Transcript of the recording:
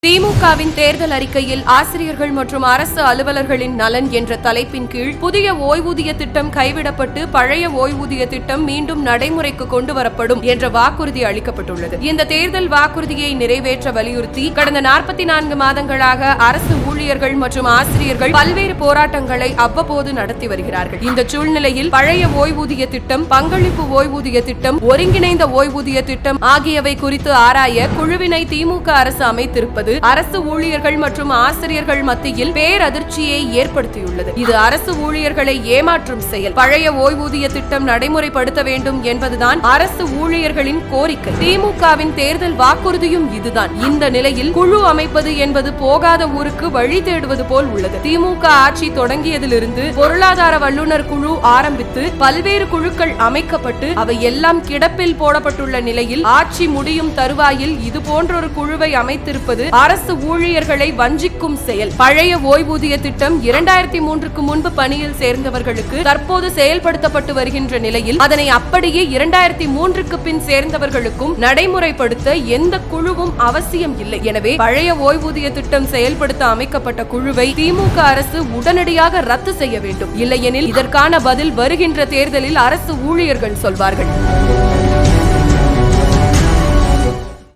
Primo திமுகவின் தேர்தல் அறிக்கையில் ஆசிரியர்கள் மற்றும் அரசு அலுவலர்களின் நலன் என்ற தலைப்பின் கீழ் புதிய ஓய்வூதிய திட்டம் கைவிடப்பட்டு பழைய ஓய்வூதிய திட்டம் மீண்டும் நடைமுறைக்கு கொண்டு வரப்படும் என்ற வாக்குறுதி அளிக்கப்பட்டுள்ளது. இந்த தேர்தல் வாக்குறுதியை நிறைவேற்ற வலியுறுத்தி கடந்த நாற்பத்தி நான்கு மாதங்களாக அரசு ஊழியர்கள் மற்றும் ஆசிரியர்கள் பல்வேறு போராட்டங்களை அவ்வப்போது நடத்தி வருகிறார்கள். இந்த சூழ்நிலையில் பழைய ஓய்வூதிய திட்டம் பங்களிப்பு ஓய்வூதிய திட்டம் ஒருங்கிணைந்த ஓய்வூதிய திட்டம் ஆகியவை குறித்து ஆராய குழுவினை திமுக அரசு அமைத்திருப்பது அரசு அரசு ஊழியர்கள் மற்றும் ஆசிரியர்கள் மத்தியில் பேரதிர்ச்சியை ஏற்படுத்தியுள்ளது. இது அரசு ஊழியர்களை ஏமாற்றும் செயல். பழைய ஓய்வூதிய திட்டம் நடைமுறைப்படுத்த வேண்டும் என்பதுதான் அரசு ஊழியர்களின் கோரிக்கை. திமுகவின் தேர்தல் வாக்குறுதியும் இதுதான். இந்த நிலையில் குழு அமைப்பது என்பது போகாத ஊருக்கு வழி தேடுவது போல் உள்ளது. திமுக ஆட்சி தொடங்கியதிலிருந்து பொருளாதார வல்லுநர் குழு ஆரம்பித்து பல்வேறு குழுக்கள் அமைக்கப்பட்டு அவை எல்லாம் கிடப்பில் போடப்பட்டுள்ள நிலையில் ஆட்சி முடியும் தருவாயில் இது போன்றொரு குழுவை அமைத்திருப்பது அரசு ஊழியர்களை வஞ்சிக்கும் செயல். பழைய ஓய்வூதிய திட்டம் இரண்டாயிரத்தி மூன்றுக்கு முன்பு பணியில் சேர்ந்தவர்களுக்கு தற்போது செயல்படுத்தப்பட்டு வருகின்ற நிலையில் அதனை அப்படியே இரண்டாயிரத்தி மூன்றுக்கு பின் சேர்ந்தவர்களுக்கும் நடைமுறைப்படுத்த எந்த குழுவும் அவசியம் இல்லை. எனவே பழைய ஓய்வூதிய திட்டம் செயல்படுத்த அமைக்கப்பட்ட குழுவை திமுக அரசு உடனடியாக ரத்து செய்ய வேண்டும். இல்லையெனில் இதற்கான பதில் வருகின்ற தேர்தலில் அரசு ஊழியர்கள் சொல்வார்கள்.